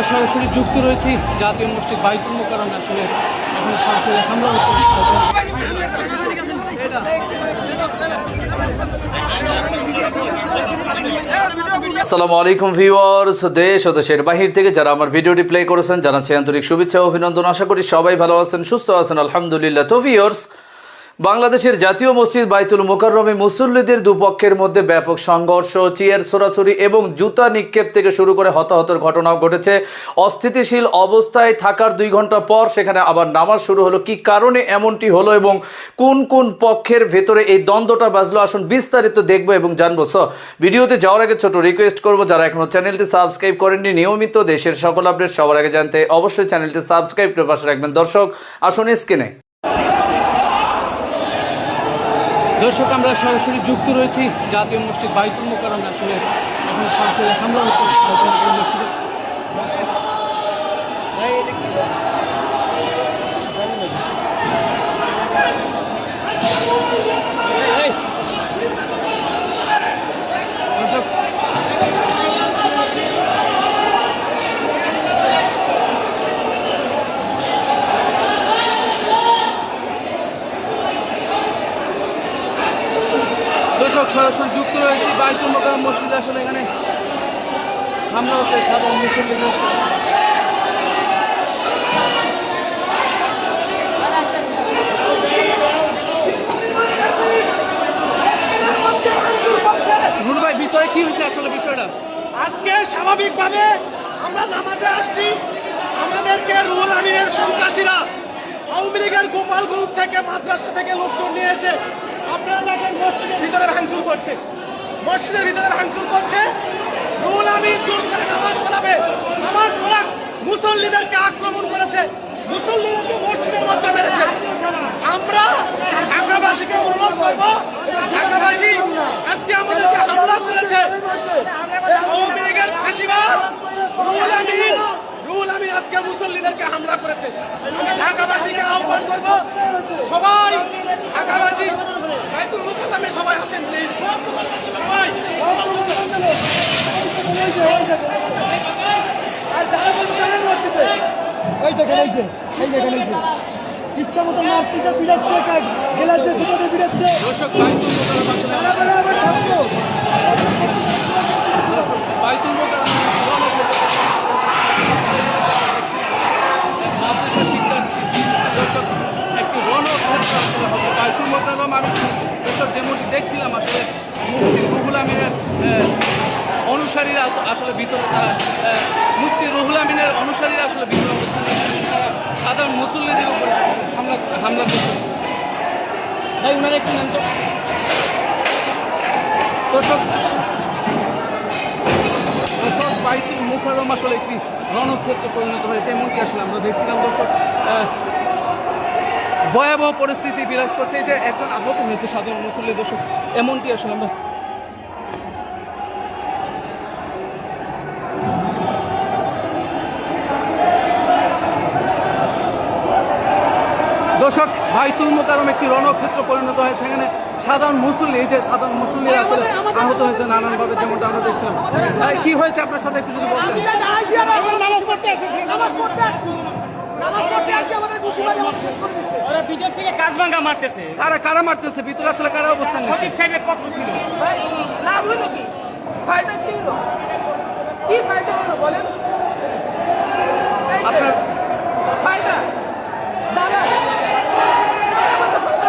আমরা সরাসরি যুক্ত রয়েছি জাতীয় মসজিদ বাইতুল মোকারমে আসলে এখন সরাসরি হামলা আসসালামু আলাইকুম ভিউয়ার্স, দেশ ও দেশের বাহির থেকে যারা আমার ভিডিওটি প্লে করেছেন, জানাচ্ছি আন্তরিক শুভেচ্ছা অভিনন্দন। আশা করি সবাই ভালো আছেন, সুস্থ আছেন, আলহামদুলিল্লাহ। তো ভিউয়ার্স বাংলাদেশের জাতীয় মসজিদ বাইতুল মোকাররমে মুসল্লিদের দুপক্ষের মধ্যে ব্যাপক সংঘর্ষ, চিয়ার ছোড়াছুরি এবং জুতা নিক্ষেপ থেকে শুরু করে হতাহতের ঘটনাও ঘটেছে। অস্থিতিশীল অবস্থায় থাকার দুই ঘণ্টা পর সেখানে আবার নামাজ শুরু হলো। কি কারণে এমনটি হলো এবং কোন কোন পক্ষের ভেতরে এই দ্বন্দ্বটা বাজলো? আসুন বিস্তারিত দেখব এবং জানব। স ভিডিওতে যাওয়ার আগে ছোট রিকোয়েস্ট করব, যারা এখনও চ্যানেলটি সাবস্ক্রাইব করেননি, নিয়মিত দেশের সকল আপডেট সবার আগে জানতে অবশ্যই চ্যানেলটি সাবস্ক্রাইব করে পাশে রাখবেন। দর্শক, আসুন স্ক্রিনে দর্শক, আমরা সরাসরি যুক্ত রয়েছি। জাতীয় মসজিদ বাইতুল মোকারণ আসলে এখন সরাসরি হামলা হচ্ছে। মসজিদে সরাসরি যুক্ত রয়েছি বাইতুল মোকাররম মসজিদে। আসলে এখানে হামলা হচ্ছে সাধারণ কি হয়েছে আসলে বিষয়টা? আজকে স্বাভাবিকভাবে আমরা নামাজে আসছি। আমাদেরকে আওয়ামী লীগের থেকে, মাদ্রাসা থেকে লোকজন নিয়ে এসে আপনারা দেখেন ভিতরে ভাঙচুর করছে। মসজিদের ভিতরে ভাঙচুর করছে। রুল আমি জোর করে নামাজ পড়াবে। নামাজ পড়া মুসল্লিদেরকে আক্রমণ করেছে। মুসল্লিদেরকে মসজিদের মধ্যে মেরেছে। আমরা ঢাকাবাসীকে অনুরোধ করব, ঢাকাবাসী, আজকে আমাদেরকে হামলা করেছে। আওয়ামী লীগের ফাঁসিবাদ রুহুল আমিন রুহুল আমিন আজকে মুসল্লিদেরকে হামলা করেছে। ঢাকাবাসীকে আহ্বান করব সবাই ঢাকাবাসী বাইতুল মুকাল্লামে সবাই আসেন প্লিজ সবাই। আর যারা বলছে তারা মারতেছে। এই দেখেন এই যে এই দেখেন এই যে। ইচ্ছা মতো মারতেছে বিড়াচ্ছে গেলাচ্ছে ভিতরে বিড়াচ্ছে। বাইতুল ছাত্র। বাইতুল বাইতুল মোকাররম আমি দর্শক যেমনটি দেখছিলাম আসলে, মুফতি রুহুল আমিনের অনুসারীরা আসলে ভিতরে তারা মুফতি রুহুল আমিনের অনুসারীরা আসলে করছেন। সাধারণ মুসল্লিদের উপর হামলা হামলা করছে ভাই, উনার একটু নেন তো দর্শক দর্শক, বাইতুল মুখারম আসলে একটি রণক্ষেত্রে পরিণত হয়েছে এমনকি আসলে আমরা দেখছিলাম দর্শক ভয়াবহ পরিস্থিতি বিরাজ করছে। এই যে একজন আহত হয়েছে সাধারণ মুসল্লি দর্শক এমনটি আসলে আমরা দর্শক বাইতুল মোকারম একটি রণক্ষেত্র পরিণত হয়েছে। এখানে সাধারণ মুসল্লি এই যে সাধারণ মুসল্লি আসলে আহত হয়েছে নানানভাবে যেমনটা আমরা দেখছিলাম। কি হয়েছে? আপনার সাথে একটু যদি বলতেন। ওরা ভিতর থেকে কাজ মারতেছে। কারা কারা মারতেছে? ভিতরে আসলে কারা অবস্থান সঠিক সাহেবের পক্ষ ছিল। ভাই লাভ হলো কি? ফায়দা কি হলো? কি ফায়দা হলো বলেন? আপনার ফায়দা। দালাল আমাদের ফায়দা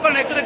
con la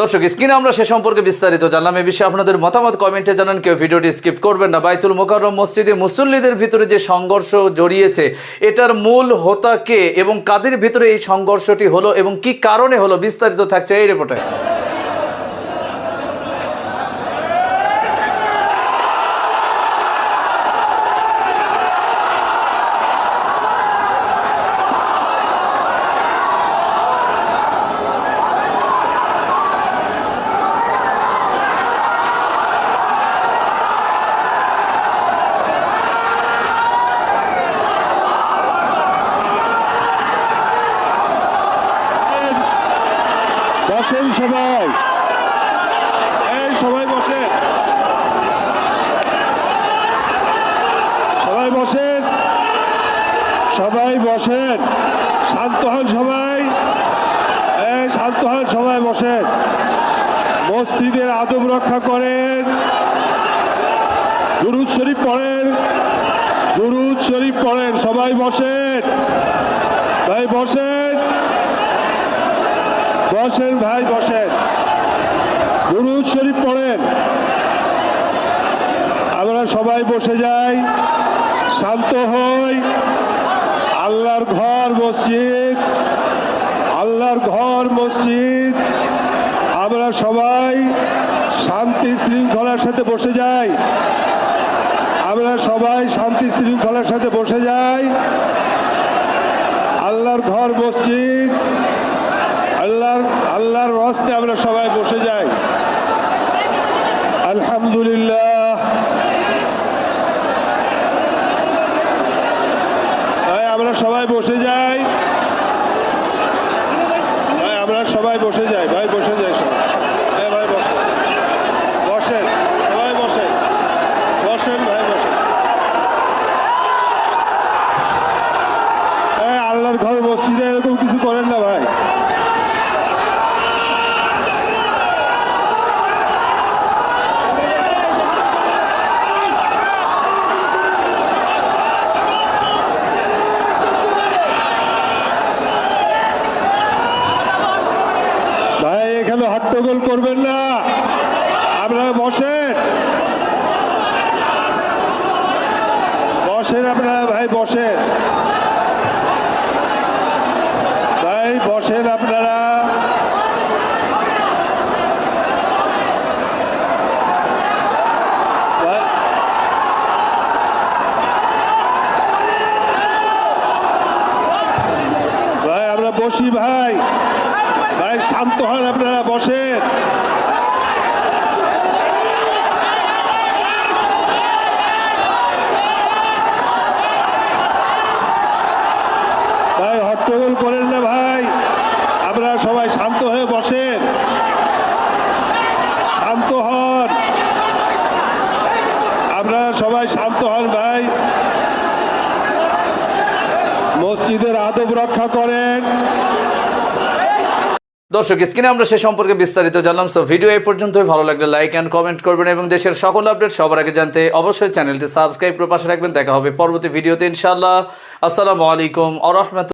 দর্শক, স্ক্রিনে আমরা সে সম্পর্কে বিস্তারিত জানলাম। এ বিষয়ে আপনাদের মতামত কমেন্টে জানান, কেউ ভিডিওটি স্কিপ করবেন না। বাইতুল মোকাররম মসজিদে মুসল্লিদের ভিতরে যে সংঘর্ষ জড়িয়েছে, এটার মূল হোতা কে এবং কাদের ভিতরে এই সংঘর্ষটি হলো এবং কি কারণে হলো, বিস্তারিত থাকছে এই রিপোর্টে। বসেন সবাই। এই, সবাই বসেন। সবাই বসেন। সবাই বসেন। শান্ত হন সবাই। এই, শান্ত হন সবাই বসেন। মসজিদের আদব রক্ষা করেন। দুরুদ শরীফ পড়েন। দুরুদ শরীফ পড়েন। সবাই বসেন। ভাই, বসেন। বসেন ভাই, বসেন। দুরুদ শরীফ পড়েন। আমরা সবাই বসে যাই। শান্ত হই। আল্লাহর ঘর, মসজিদ। আল্লাহর ঘর, মসজিদ। আমরা সবাই শান্তি শৃঙ্খলার সাথে বসে যাই। আমরা সবাই শান্তি শৃঙ্খলার সাথে বসে যাই। আল্লাহর ঘর, মসজিদ আল্লাহর আল্লাহর রস্তে আমরা সবাই বসে যাই আলহামদুলিল্লাহ ভাই আমরা সবাই বসে যাই ভাই আমরা সবাই বসে যাই ভাই বসে যাই সবাই হ্যাঁ ভাই বসেন বসেন সবাই বসেন বসেন ভাই বসেন হ্যাঁ আল্লাহর ঘর মসজিদে এরকম কিছু করেন না ভাই ভাই হট্টগোল করবেন না। আপনারা বসেন। বসেন আপনারা ভাই বসেন। ভাই বসেন আপনারা ভাই- ভাই আমরা বসি ভাই ভাই শান্ত হন আপনারা বসেন ভাই হট্টগোল করেন না ভাই আপনারা সবাই শান্ত হয়ে বসেন শান্ত হন আপনারা সবাই শান্ত হন ভাই। মসজিদের আদব রক্ষা করেন। দর্শক, স্ক্রিনে আমরা সে সম্পর্কে বিস্তারিত জানলাম সো ভিডিও এই পর্যন্তই। ভালো লাগলে লাইক অ্যান্ড কমেন্ট করবেন এবং দেশের সকল আপডেট সবার আগে জানতে অবশ্যই চ্যানেলটি সাবস্ক্রাইব করে পাশে রাখবেন। দেখা হবে পরবর্তী ভিডিওতে ইনশাআল্লাহ। আসসালামু আলাইকুম আ